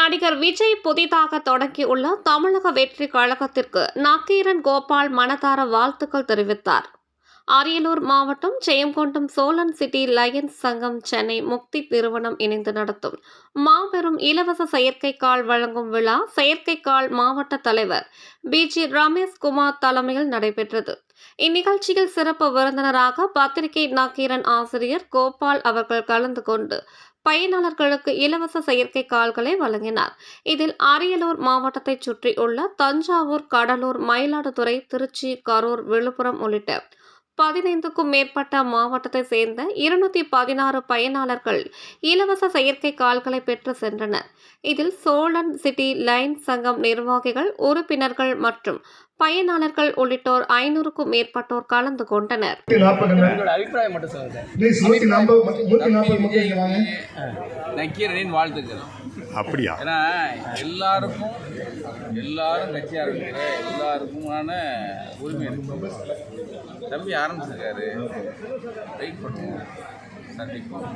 நடிகர் விஜய் புதிதாக தொடங்கியுள்ள தமிழக வெற்றி கழகத்திற்கு நக்கீரன் கோபால் மனதார வாழ்த்துக்கள் தெரிவித்தார். அரியலூர் மாவட்டம் ஜெயங்கொண்டம் சோலன் சிட்டி லயன்ஸ் சங்கம் சென்னை முக்தி நிறுவனம் இணைந்து நடத்தும். மாபெரும் இலவச செயற்கைக்கால் வழங்கும் விழா செயற்கைக்கால் மாவட்ட தலைவர் பி. ஜி. ரமேஷ் குமார் தலைமையில் நடைபெற்றது. இந்நிகழ்ச்சியில் சிறப்பு விருந்தினராக பத்திரிகை நாக்கீரன் ஆசிரியர் கோபால் அவர்கள் கலந்து கொண்டு பயனாளர்களுக்கு இலவச செயற்கை கால்களை வழங்கினார். இதில் அரியலூர் மாவட்டத்தைச் சுற்றியுள்ள தஞ்சாவூர் கடலூர் மயிலாடுதுறை திருச்சி கரூர் விழுப்புரம் உள்ளிட்ட பதினைந்துக்கும் மேற்பட்ட மாவட்டத்தை சேர்ந்த இருநூத்தி பதினாறு பயனாளர்கள் இலவச செயற்கை கால்களை பெற்று சென்றனர். இதில் சோழன் சிட்டி லைன் சங்கம் நிர்வாகிகள் உறுப்பினர்கள் மற்றும் பயனாளர்கள் உள்ளிட்டோர் ஐநூறுக்கும் மேற்பட்டோர் கலந்து கொண்டனர். நக்கீரனின் வாழ்த்துக்கள். அப்படியா? ஏன்னா எல்லாருக்கும் எல்லாரும் கட்சி ஆரம்பிக்கிற எல்லாருக்குமான உரிமை இருக்கு. தம்பி ஆரம்பிச்சிருக்காரு வெயிட் பண்ணுவோம் சந்திப்போம்.